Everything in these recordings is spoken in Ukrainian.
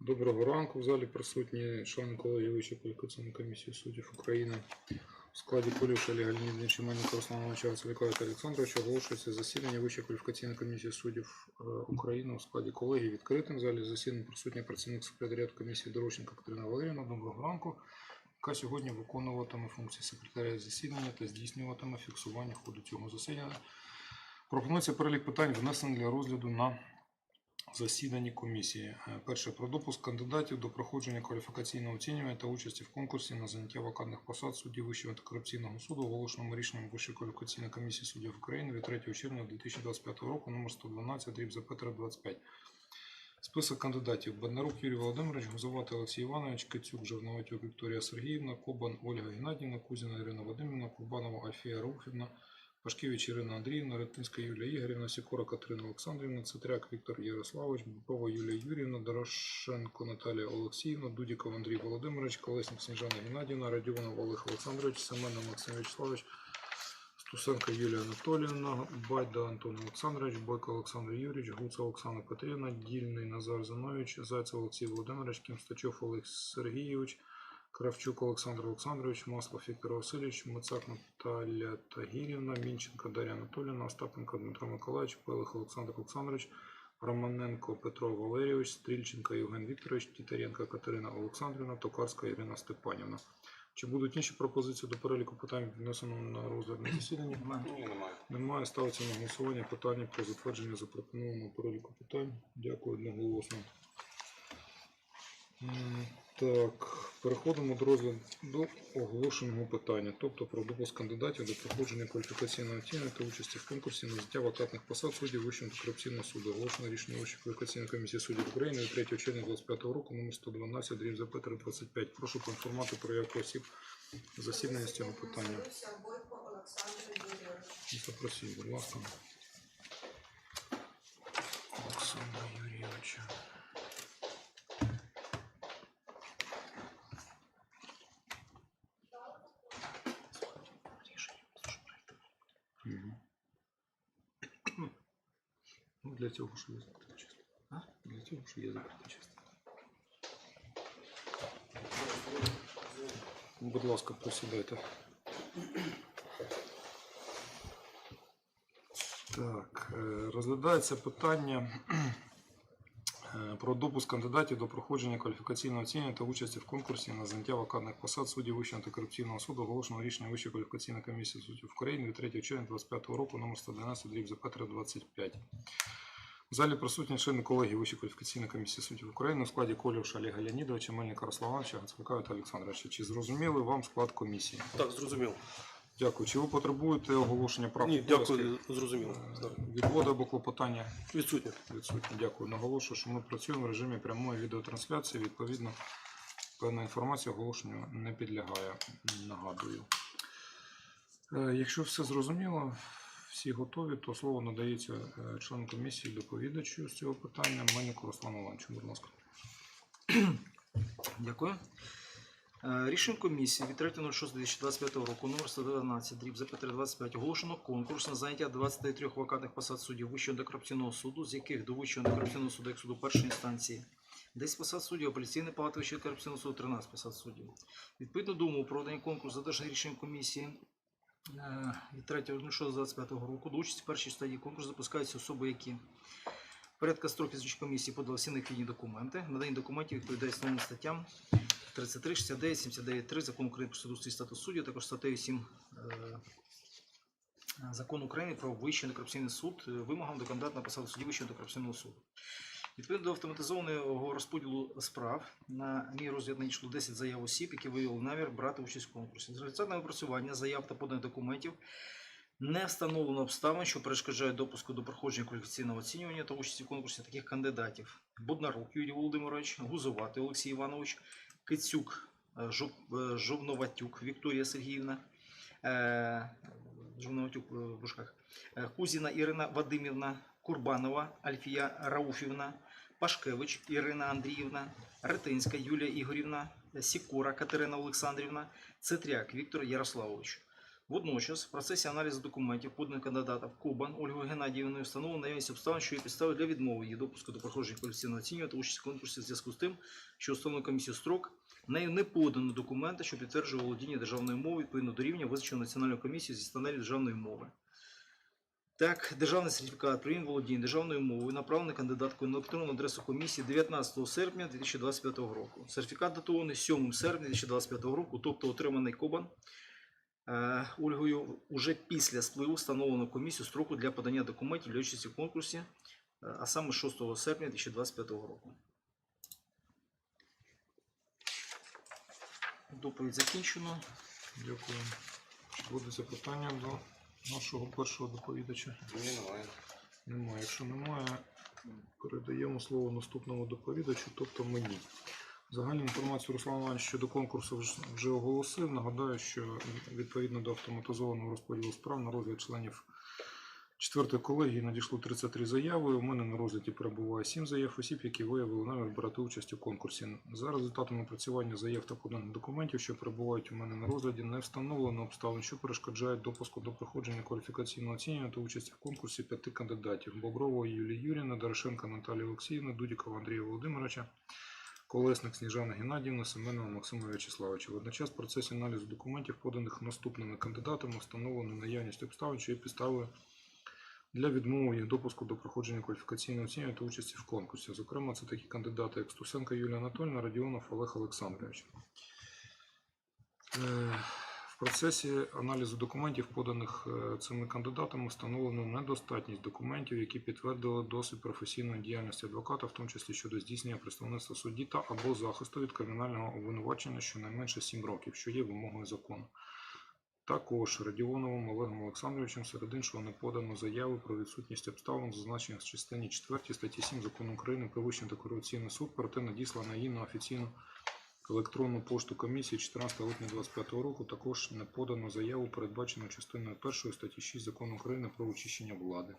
Доброго ранку. В залі присутні члени колегії Вищої кваліфікаційної комісії суддів України. У складі Полюша Олега Леонідовича Чеменника Руслана Івановича Цвіліка та Олександровича оголошується засідання Вищої кваліфікаційної комісії суддів е, України у складі колегії відкритим. В залі засідання присутня працівник секретаріату комісії Дорощенко Катерина Валерівна. Доброго ранку. Яка сьогодні виконуватиме функції секретаря засідання та здійснюватиме фіксування ходу цього засідання. Пропонується перелік питань внесений для розгляду на засіданні комісії. Е, Перше про допуск кандидатів до проходження кваліфікаційного оцінювання та участі в конкурсі на заняття вакантних посад суддів Вищого антикорупційного суду, оголошеному рішенням Вищої кваліфікаційної комісії суддів України від 3 червня 2025 року, номер 112, дріб за Петра 25. Список кандидатів. Бондарук Юрій Володимирович, Гузоватий Олексій Іванович, Кицюк Жовноватюк Вікторія Сергіївна, Кобан Ольга Геннадіївна, Кузіна Ірина Вадимівна, Курбанова Альфія Руфівна, Пашкевич Ірина Андріївна, Ретинська Юлія Ігорівна, Сікора Катерина Олександрівна, Цитряк Віктор Ярославович, Бубова Юлія Юрівна, Дорошенко Наталія Олексіївна, Дудіков Андрій Володимирович, Колесник Сніжана Геннадіївна, Радіонов Олег Олександрович, Семенов Максим Вячеславович, Стусенко Юлія Анатоліївна, Байда Антон Олександрович, Бойко Олександр Юрійович, Гуца Оксана Петрівна, Дільний Назар Занович, Зайцев Олексій Володимирович, Кімстачов Олег Сергійович, Кравчук Олександр Олександрович, Маслов Віктор Васильович, Мицак Наталя Тагірівна, Мінченко Дар'я Анатоліївна, Остапенко Дмитро Миколаївич, Пелих Олександр Олександрович, Романенко Петро Валерійович, Стрільченко Євген Вікторович, Тітаренко Катерина Олександрівна, Токарська Ірина Степанівна. Чи будуть інші пропозиції до переліку питань віднесено на розгляд на засіданні? Ні, немає. Немає. Ставиться на голосування питання про затвердження запропонованого переліку питань. Дякую одноголосно. Так, переходимо розгляду до оголошеного питання, тобто про допуск кандидатів до проходження кваліфікаційного оцінювання та участі в конкурсі на заняття вакантних посад суддів Вищого антикорупційного суду. Оголошено рішення Вищої кваліфікаційної комісії суддів України від 3 червня 2025 року, номер 112, дріб за Петра 25. Прошу поінформувати про явку осіб засідання з цього питання. Запросіть, будь ласка. Олександра Юрійовича. Цього, що є закрита частина. А? Для цього, що є закрита частина. Будь ласка, присідайте. Так, е, розглядається питання е, про допуск кандидатів до проходження кваліфікаційного оцінювання та участі в конкурсі на заняття вакантних посад суддів Вищого антикорупційного суду, оголошеного рішення Вищої кваліфікаційної комісії суддів України від 3 червня 2025 року, номер 112, дріб за Петра 25. В залі присутні члени колегії Вищої кваліфікаційної комісії суддів України у складі Колюша Олега Леонідовича, Мельника Руслана Івановича, та Олександровича. Чи зрозуміли вам склад комісії? Так, зрозумів. Дякую. Чи ви потребуєте оголошення прав? Ні, дякую, зрозумів. Так. Відводи або клопотання Відсутнє. відсутні. Дякую. Наголошую, що ми працюємо в режимі прямої відеотрансляції. Відповідно, певна інформація оголошенню не підлягає. Нагадую. Е, Якщо все зрозуміло, всі готові, то слово надається е, члену комісії доповідачу з цього питання. Мельнику Руслану Івановичу, будь ласка. Дякую. Е, Рішенням комісії від 3.06.2025 року номер 112 дріб за 25 оголошено конкурс на заняття 23 вакантних посад суддів Вищого антикорупційного суду, з яких до Вищого антикорупційного суду як суду першої інстанції 10 посад суддів, апеляційної палати Вищого антикорупційного суду 13 посад суддів. Відповідно до умов проведення конкурсу задержаний рішенням комісії від 3.06.25 року до участі в першій стадії конкурсу запускаються особи, які порядка строків звіч комісії подали всі необхідні документи. Надані документів відповідають основним статтям 33, 69, 79, 3 Закону України про і статус суддів, також статтею 7 е, Закону України про Вищий антикорупційний суд е, вимогам до кандидата на посаду судді Вищого антикорупційного суду. Відповідно до автоматизованого розподілу справ на мій розгляд надійшло 10 заяв осіб, які виявили намір брати участь в конкурсі. З результатами опрацювання заяв та поданих документів не встановлено обставин, що перешкоджають допуску до проходження кваліфікаційного оцінювання та участі в конкурсі таких кандидатів: Боднарук Юрій Володимирович, Гузоватий Олексій Іванович, Кицюк е, Жоб- е, Жовноватюк Вікторія Сергіївна, е, Жовноватюк в Кузіна Ірина Вадимівна, Курбанова Альфія Рауфівна, Пашкевич Ірина Андріївна, Ретинська Юлія Ігорівна, Сікора Катерина Олександрівна, Цетряк Віктор Ярославович. Водночас, в процесі аналізу документів, поданих кандидатів Кубан Ольгою Геннадіївною, встановлено наявність обставин, що є підстави для відмови її допуску до проходження кваліфікаційного оцінювання та участі в конкурсі в зв'язку з тим, що установлено комісію строк, нею не подано документи, що підтверджує володіння державною мовою відповідно до рівня, визначеного Національною комісією зі стандартів державної мови. Так, державний сертифікат про володіння державною мовою направлений кандидаткою на електронну адресу комісії 19 серпня 2025 року. Сертифікат датований 7 серпня 2025 року, тобто отриманий Кобан е, Ольгою уже після спливу встановленого комісію строку для подання документів для участі в конкурсі, е, а саме 6 серпня 2025 року. Доповідь закінчено. Дякую. Чи буде запитання до нашого першого доповідача? Немає. Немає. Якщо немає, передаємо слово наступному доповідачу, тобто мені. Загальну інформацію Руслан Іванович щодо конкурсу вж- вже оголосив. Нагадаю, що відповідно до автоматизованого розподілу справ на розгляд членів четвертої колегії надійшло 33 заяви. У мене на розгляді перебуває 7 заяв осіб, які виявили намір брати участь у конкурсі. За результатами опрацювання заяв та поданих документів, що перебувають у мене на розгляді, не встановлено обставин, що перешкоджають допуску до проходження кваліфікаційного оцінювання та участі в конкурсі п'яти кандидатів: Бобрової Юлії Юріївни, Дорошенка Наталії Олексіївни, Дудікова Андрія Володимировича. Колесник Сніжана Геннадіївна, Семенова Максима В'ячеславовича. Водночас в процесі аналізу документів, поданих наступними кандидатами, встановлено наявність обставин, що є підставою для відмови їх допуску до проходження кваліфікаційного оцінювання та участі в конкурсі. Зокрема, це такі кандидати, як Стусенко Юлія Анатольовна, Радіонов Олег Олександрович. Е, В процесі аналізу документів, поданих е, цими кандидатами, встановлено недостатність документів, які підтвердили досвід професійної діяльності адвоката, в тому числі щодо здійснення представництва судді та або захисту від кримінального обвинувачення щонайменше 7 років, що є вимогою закону. Також Радіоновим Олегом Олександровичем серед іншого не подано заяви про відсутність обставин, зазначених в частині 4 статті 7 Закону України про Вищий антикорупційний суд, проте надіслана їм на офіційну електронну пошту комісії 14 липня 2025 року. Також не подано заяву, передбачену частиною 1 статті 6 Закону України про очищення влади.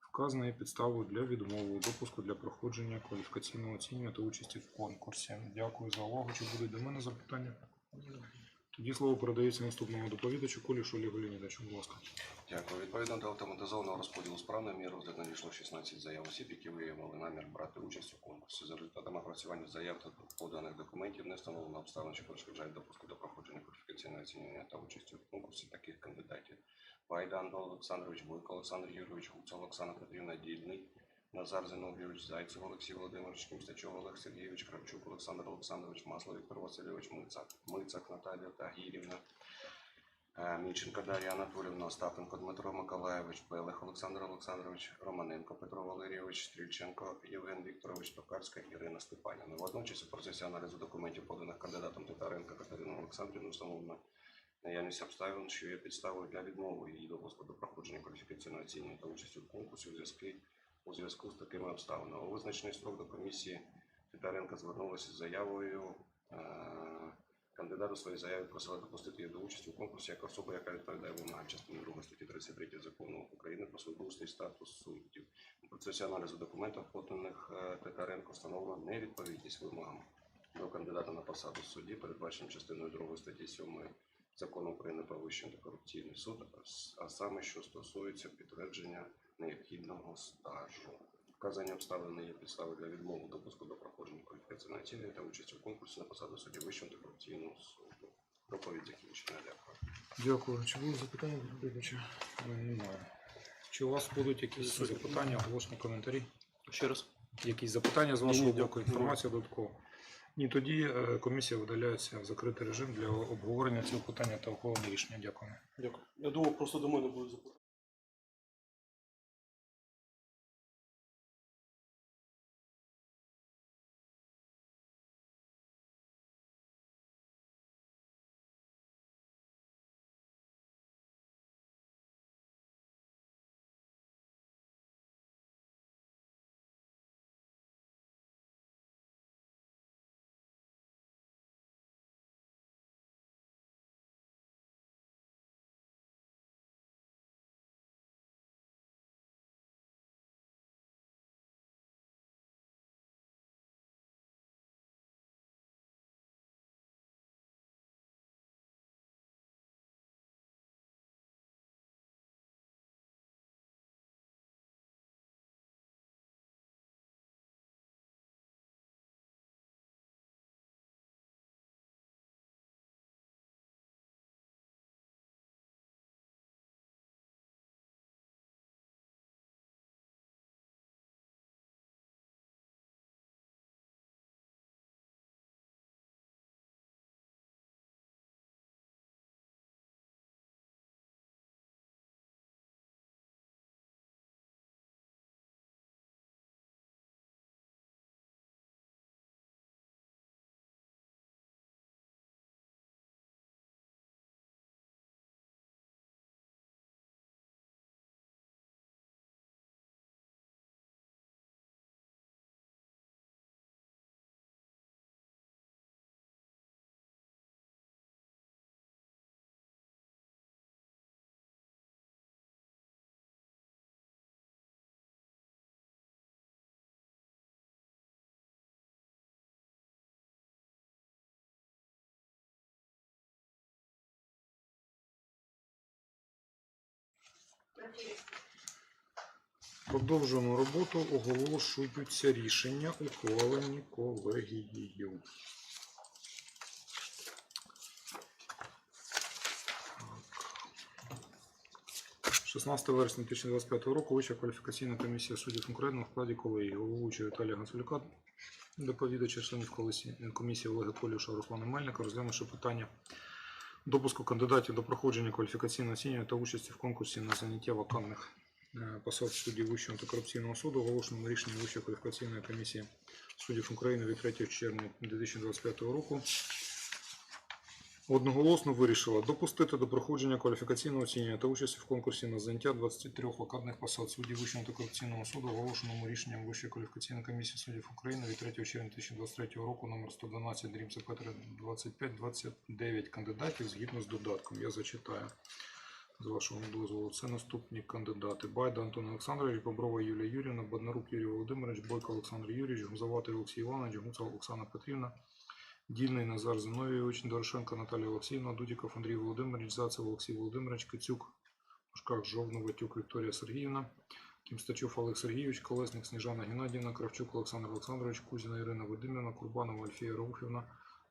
Вказана є підставою для відмови у допуску для проходження кваліфікаційного оцінювання та участі в конкурсі. Дякую за увагу. Чи будуть до мене запитання? Тоді слово передається наступному доповідачу Колішу Олегу Леонідовичу. Будь ласка. Дякую. Відповідно до автоматизованого розподілу справ на мій розгляд надійшло 16 заяв осіб, які виявили намір брати участь у конкурсі. За результатами опрацювання заяв та поданих документів не встановлено обставин, що перешкоджають допуску до проходження кваліфікаційного оцінювання та участі в конкурсі таких кандидатів. Вайда Антон Олександрович, Бойко Олександр Юрійович, Гуцел Оксана Петрівна, Дільний, Назар Зиновійович, Зайцев Олексій Володимирович, Кімстачов Олег Сергійович, Кравчук Олександр Олександрович, Масло Віктор Васильович, Мицак, Мицак Наталія Тагірівна, Е, Міченко Дар'я Анатолівна, Остапенко Дмитро Миколаєвич, Белих Олександр Олександрович, Романенко Петро Валерійович, Стрільченко Євген Вікторович, Токарська Ірина Степанівна. Водночас у процесі аналізу документів, поданих кандидатом Титаренко Катерину Олександрівну, встановлено наявність обставин, що є підставою для відмови її допуску до проходження кваліфікаційного оцінювання та участі в конкурсі у зв'язку у зв'язку з такими обставинами. У визначений строк до комісії Титаренко звернулася з заявою. е, Кандидат у своїй заяві просила допустити її до участі у конкурсі як особа, яка відповідає вимогам частини 2 статті 33 закону України про судоустрій статус суддів. У процесі аналізу документів, поданих е, Титаренко, встановлено невідповідність вимогам до кандидата на посаду судді, передбаченим частиною 2 статті 7 закону України про Вищий антикорупційний суд, а саме що стосується підтвердження необхідного стажу. Вказані обставини є підстави для відмови допуску до проходження кваліфікаційної оцінки та участі в конкурсі на посаду судді Вищого антикорупційного суду. Доповідь закінчена. Дякую. Дякую. Чи будуть запитання до доповідача? Е, Немає. Чи у вас будуть якісь запитання, оголошені коментарі? Ще раз. Якісь запитання з вашого боку? дякую. Інформація додаткова. Ні, тоді е, комісія видаляється в закритий режим для обговорення цього питання та ухвалення рішення. Дякую. Дякую. Я думав, просто до мене буде запитання. Продовжуємо роботу. Оголошуються рішення, ухвалені колегією. 16 вересня 2025 року Вища кваліфікаційна комісія суддів України в складі колегії головуючого Віталія Гацулюка, доповідача членів комісії Олега Колюша, Руслана Мельника, розглянувши питання допуску кандидатів до проходження кваліфікаційного оцінювання та участі в конкурсі на заняття вакантних е, посад суддів Вищого антикорупційного суду, оголошеному рішенням Вищої кваліфікаційної комісії суддів України від 3 червня 2025 року. Одноголосно вирішила допустити до проходження кваліфікаційного оцінювання та участі в конкурсі на заняття 23 вакантних посад суддів Вищого антикорупційного суду, оголошеному рішенням Вищої кваліфікаційної комісії суддів України від 3 червня 2023 року номер 112 дріб за 25 29 кандидатів згідно з додатком. Я зачитаю. З вашого дозволу, це наступні кандидати: Байда Антон Олександрович, Боброва Юлія Юрівна, Баднарук Юрій Володимирович, Бойко Олександр Юрійович, Гузаватий Олексій Іванович, Гуцал Оксана Петрівна, Дільний Назар Зиновійович, Дорошенко Наталія Олексіївна, Дудіков Андрій Володимирович, Зацев Олексій Володимирович, Кицюк, в Шках Жовнова, Тюк Вікторія Сергіївна, Кімстачов Олег Сергійович, Колесник Сніжана Геннадіївна, Кравчук Олександр Олександрович, Кузіна Ірина Вадимівна, Курбанова Альфія Рауфівна,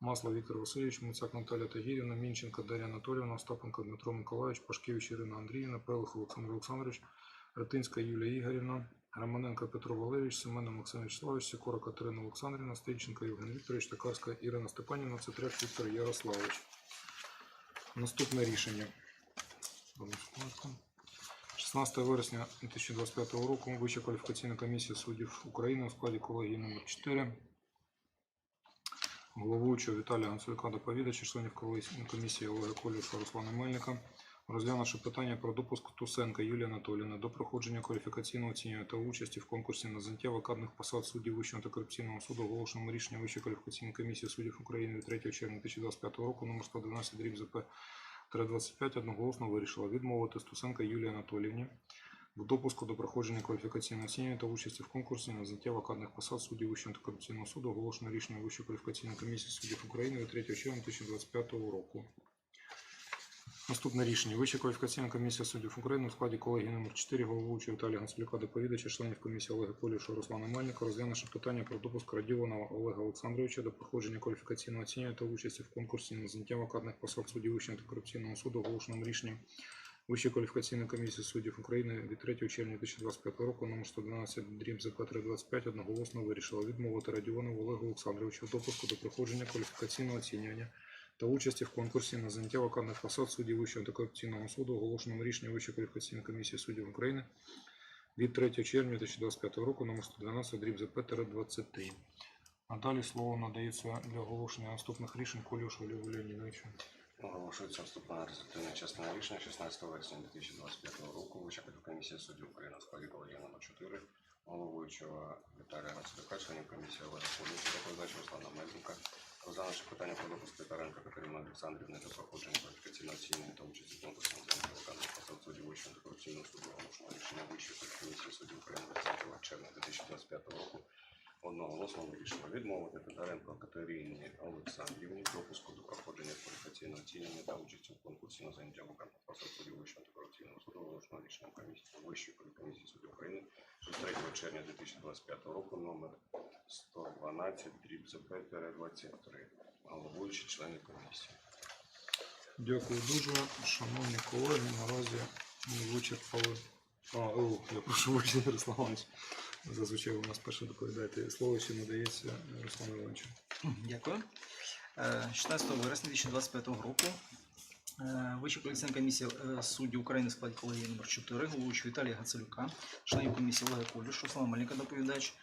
Масло Віктор Васильович, Муцяк Наталя Тагірівна, Мінченко Дар'я Анатоліївна, Остапенко Дмитро Миколаївич, Пашкевич Ірина Андріївна, Пелих Олександр Олександрович, Ратинська Юлія Ігорівна, Романенко Петро Валерійович, Семенов Максим Вячеславович, Сікора Катерина Олександрівна, Стріченко Євген Вікторович, Токарська Ірина Степанівна, Цетряк Віктор Ярославович. Наступне рішення. 16 вересня 2025 року Вища кваліфікаційна комісія суддів України у складі колегії номер 4 головуючого Віталія Гонцулюка доповідача, членів комісії Олега Колюша, Руслана Мельника, розглянувши питання про допуск Тусенка Юлії Анатоліївни до проходження кваліфікаційного оцінювання та участі в конкурсі на заняття вакантних посад суддів Вищого антикорупційного суду, оголошеному рішенням Вищої кваліфікаційної комісії суддів України від 3 червня 2025 року номер 112 дріб ЗП 25 одноголосно вирішила відмовити Стусенка Юлії Анатоліївні в допуску до проходження кваліфікаційного оцінювання та участі в конкурсі на заняття вакантних посад суддів Вищого антикорупційного суду, оголошено рішенням Вищої кваліфікаційної комісії суддів України від 3 червня 2025 року. Наступне рішення. Вища кваліфікаційна комісія суддів України у складі колегії номер 4 головуючого Віталія Гонцулюка доповідача, членів комісії Олега Колюша, Руслана Мельника, розглянувши питання про допуск Радіонова Олега Олександровича до проходження кваліфікаційного оцінювання та участі в конкурсі на заняття вакантних посад суддів Вищого антикорупційного суду, оголошеному рішенням Вищої кваліфікаційної комісії суддів України від 3 червня 2025 року номер 112 дріб ЗП 325 одноголосно вирішила відмовити Радіонову Олегу Олександровичу допуску до проходження кваліфікаційного оцінювання та участі в конкурсі на заняття вакантних посад суддів Вищого антикорупційного суду, оголошеному рішенням Вищої кваліфікаційної комісії суддів України від 3 червня 2025 року номер 112 дріб ЗП 23. А далі слово надається для оголошення наступних рішень Колюшу Олегу Леонідовичу. Оголошується вступна результативна частина рішення 16 вересня 2025 року. Вища комісія суддів України складі номер 4 головуючого Віталія Гацулюка, членів комісії Олега Полюша, доповідача Руслана Мельника, розглянувши питання про допуск Титаренка Катерини Олександрівни до проходження кваліфікаційного оцінювання та участі в конкурсі на заняття виконання посад суддів Вищого антикорупційного суду, оголошено рішення Вищої комісії суддів України 20 червня 2025 року одноголосно вирішила відмовити Титаренко Катерині Олександрівні допуску до проходження кваліфікаційного оцінювання та участі в конкурсі на заняття вакантних посад суддів Вищого антикорупційного суду, оголошено рішенням комісії Вищої комісії суддів України від 3 червня 2025 року номер 112 дріб ЗП 23 головуючі члени комісії. Дякую дуже, шановні колеги. Наразі ми вичерпали. А, о, я прошу Руслан Іванович. Зазвичай у нас перше доповідаєте. Слово ще надається Руслану Івановичу. Дякую. Е, 16 вересня 2025 року е, Вища коаліційна комісія е, суддів України складі колегії номер 4 головуючого Віталія Гацелюка, членів комісії Олега Колюш, Руслана Мельника доповідач,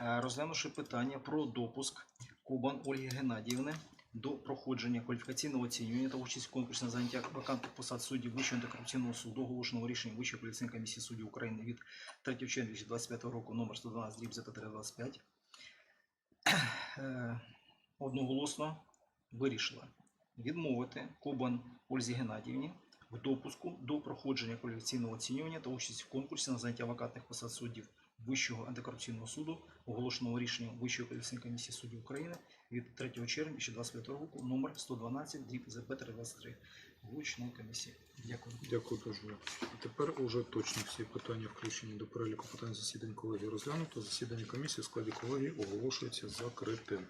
е, розглянувши питання про допуск Кубан Ольги Геннадіївни до проходження кваліфікаційного оцінювання та участь в конкурсі на заняття вакантних посад суддів Вищого антикорупційного суду, оголошеного рішенням Вищої коаліційної комісії суддів України від 3 червня 2025 року номер 112 дріб 325 е, одноголосно вирішила відмовити Кубан Ользі Геннадіївні в допуску до проходження кваліфікаційного оцінювання та участі в конкурсі на заняття вакантних посад суддів Вищого антикорупційного суду, оголошеного рішенням Вищої кваліфікаційної комісії суддів України від 3 червня 2025 року номер 112 дріб ЗП 323 Головуючої комісії. Дякую. Дякую дуже. Тепер уже точно всі питання включені до переліку питань засідань колегії розглянуто. Засідання комісії в складі колегії оголошується закритим.